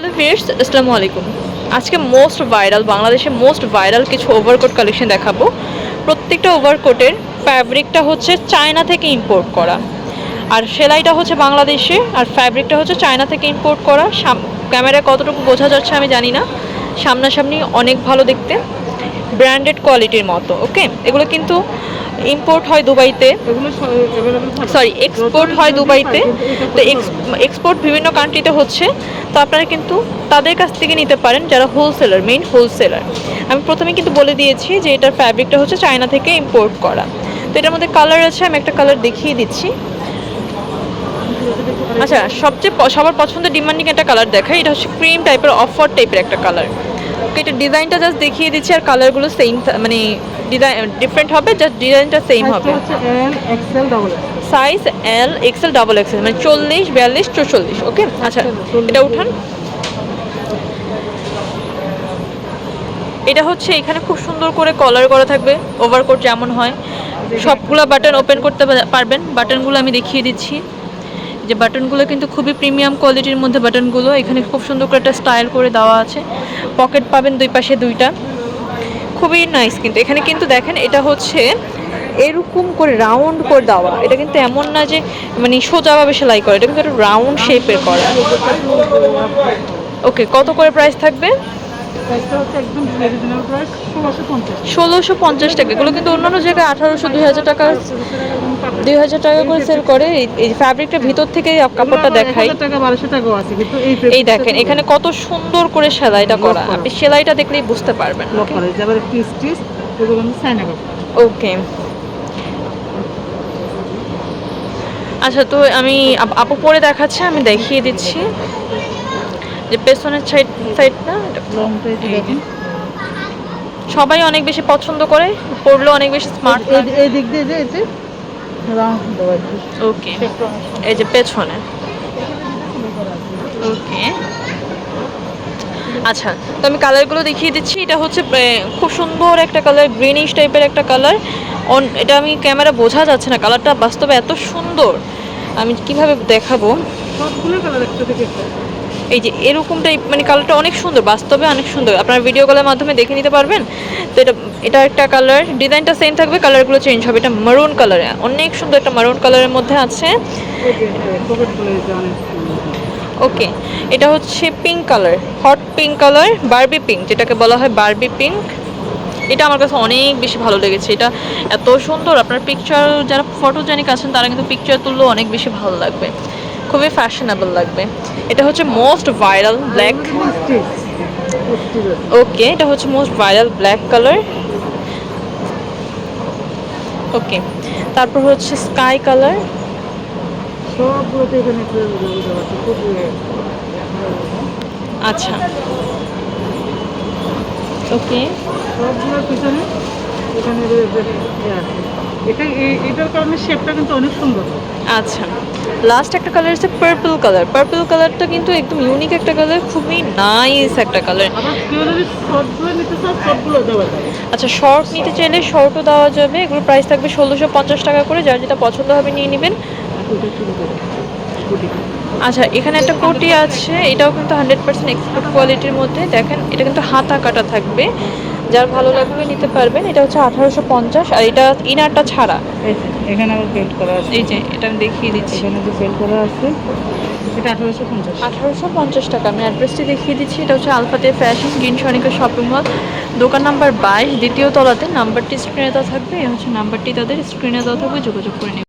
Hello আসসালামু আলাইকুম। আজকে মোস্ট ভাইরাল বাংলাদেশে মোস্ট ভাইরাল কিছু ওভারকোট কালেকশন দেখাবো। প্রত্যেকটা ওভারকোটের ফ্যাব্রিকটা হচ্ছে চায়না থেকে ইম্পোর্ট করা। আর সেলাইটা হচ্ছে বাংলাদেশে, আর ফ্যাব্রিকটা হচ্ছে চায়না থেকে ইম্পোর্ট করা। ক্যামেরায় কতটুকু বোঝা যাচ্ছে আমি জানি না। সামনাসামনি অনেক ভালো দেখতে। ব্র্যান্ডেড কোয়ালিটির মতো ওকে এগুলো কিন্তু ইম্পোর্ট হয় দুবাইতে। সরি এক্সপোর্ট হয় দুবাইতে। তো এক্সপোর্ট বিভিন্ন কান্ট্রিতে হচ্ছে। তো আপনারা কিন্তু তাদের কাছ থেকে নিতে পারেন যারা হোলসেলার মেইন হোলসেলার আমি প্রথমে কিন্তু বলে দিয়েছি যে এটার ফ্যাব্রিকটা হচ্ছে চায়না থেকে ইম্পোর্ট করা। তো এটার মধ্যে কালার আছে আমি একটা কালার দেখিয়ে দিচ্ছি। আচ্ছা সবচেয়ে সবার পছন্দের ডিমান্ডিং একটা কালার দেখায় এটা হচ্ছে ক্রিম টাইপের অফার টাইপের একটা কালার ওকে এটা ডিজাইনটা জাস্ট দেখিয়ে দিচ্ছি আর কালারগুলো সেম মানে ডিজাইন ডিফারেন্ট হবে জাস্ট ডিজাইনটা সেম হবে। Size L XL double XL মানে চল্লিশ বিয়াল্লিশ চৌচল্লিশ ওকে আচ্ছা এটা উঠান। এটা হচ্ছে এখানে খুব সুন্দর করে কলার করা থাকবে ওভারকোট যেমন হয়। সবগুলো বাটন ওপেন করতে পারবেন বাটনগুলো আমি দেখিয়ে দিচ্ছি। যে বাটনগুলো কিন্তু খুবই প্রিমিয়াম কোয়ালিটির মধ্যে বাটনগুলো, এখানে খুব সুন্দর করে একটা স্টাইল করে দেওয়া আছে। পকেট পাবেন দুই পাশে দুইটা। খুবই নাইস কিন্তু। এখানে কিন্তু দেখেন, এটা হচ্ছে এরকম করে রাউন্ড করে দেওয়া। এটা কিন্তু এমন না যে মানে সোজাভাবে সেলাই করে। এটা কিন্তু একটা রাউন্ড শেপের করা। ওকে কত করে প্রাইস থাকবে? ষোলোশো পঞ্চাশ টাকা। এগুলো কিন্তু অন্যান্য জায়গায় আঠারোশো দুই হাজার টাকা দুই হাজার টাকা করে সেল করে। এই- ফ্যাব্রিকটা ভিতর থেকে কাপড়টা দেখাই। এই দেখেন এখানে কত সুন্দর করে সেলাইটা করা। আপনি সেলাইটা দেখলেই বুঝতে পারবেন ওকে আচ্ছা তো আমি আপু পরে দেখাচ্ছে আমি দেখিয়ে দিচ্ছি। যে পেছনের সাইড সাইডটা সবাই অনেক বেশি পছন্দ করে পরলেও অনেক বেশি স্মার্ট এই- দিক দিয়ে যে এতে ওকে এই যে পেছনে। ওকে আচ্ছা তো আমি কালারগুলো দেখিয়ে দিচ্ছি। এটা হচ্ছে খুব সুন্দর একটা কালার গ্রিনিশ টাইপের একটা কালার অন এটা আমি ক্যামেরা বোঝা যাচ্ছে না কালারটা বাস্তবে এত সুন্দর। আমি কীভাবে দেখাবো? এই যে এরকম টাইপ মানে কালারটা অনেক সুন্দর, বাস্তবে অনেক সুন্দর। আপনারা ভিডিও কলের মাধ্যমে দেখে নিতে পারবেন। তো এটা এটা একটা কালার ডিজাইনটা সেম থাকবে কালারগুলো চেঞ্জ হবে। এটা মারুন কালারে অনেক সুন্দর একটা মারুন কালারের মধ্যে আছে। ওকে এটা হচ্ছে pink colour hot pink colour Barbie pink যেটাকে বলা হয় বারবি পিঙ্ক এটা আমার কাছে অনেক বেশি ভালো লেগেছে। এটা এত সুন্দর, আপনার পিকচার যারা ফটোজেনিক আছেন, তারা কিন্তু পিকচার তুললেও অনেক বেশি ভালো লাগবে। খুবই ফ্যাশনেবল লাগবে। এটা হচ্ছে মোস্ট ভাইরাল ব্ল্যাক ওকে এটা হচ্ছে most viral black colour okay তারপর হচ্ছে স্কাই কালার। আচ্ছা। ওকে পিছনে এখানে এটা এটার কারণে শেপটা কিন্তু অনেক সুন্দর। আচ্ছা। লাস্ট একটা কালার হচ্ছে পার্পল কালার পার্পল কালারটা কিন্তু একদম ইউনিক একটা কালার খুবই নাইস একটা কালার আচ্ছা শর্ট নিতে চাইলে শর্টও দেওয়া যাবে। এগুলোর প্রাইস থাকবে ষোলোশো পঞ্চাশ টাকা করে। যার যেটা পছন্দ হবে নিয়ে নেবেন। আচ্ছা এখানে একটা কোটি আছে। এটাও কিন্তু হান্ড্রেড পার্সেন্ট এক্সপোর্ট কোয়ালিটির মধ্যে। দেখেন এটা কিন্তু হাতা কাটা থাকবে। যার ভালো লাগবে নিতে পারবেন এটা হচ্ছে আঠারোশো পঞ্চাশ আর এটা ইনারটা ছাড়া। এখানে আবার বেল্ট করা আছে। এই যে এটা আমি দেখিয়ে দিচ্ছি। এখানে যে বেল্ট করা আছে এটা আঠারোশো পঞ্চাশ। আঠারোশো পঞ্চাশ টাকা। আমি অ্যাড্রেসটি দেখিয়ে দিচ্ছি। এটা হচ্ছে আলফাতে ফ্যাশন গ্রিন সনিকা শপিং মল দোকান নাম্বার বাইশ দ্বিতীয় তলাতে। নাম্বারটি স্ক্রিনে দেওয়া থাকবে। এই হচ্ছে নাম্বারটি তাদের স্ক্রিনে দেওয়া থাকবে। যোগাযোগ করে নেবে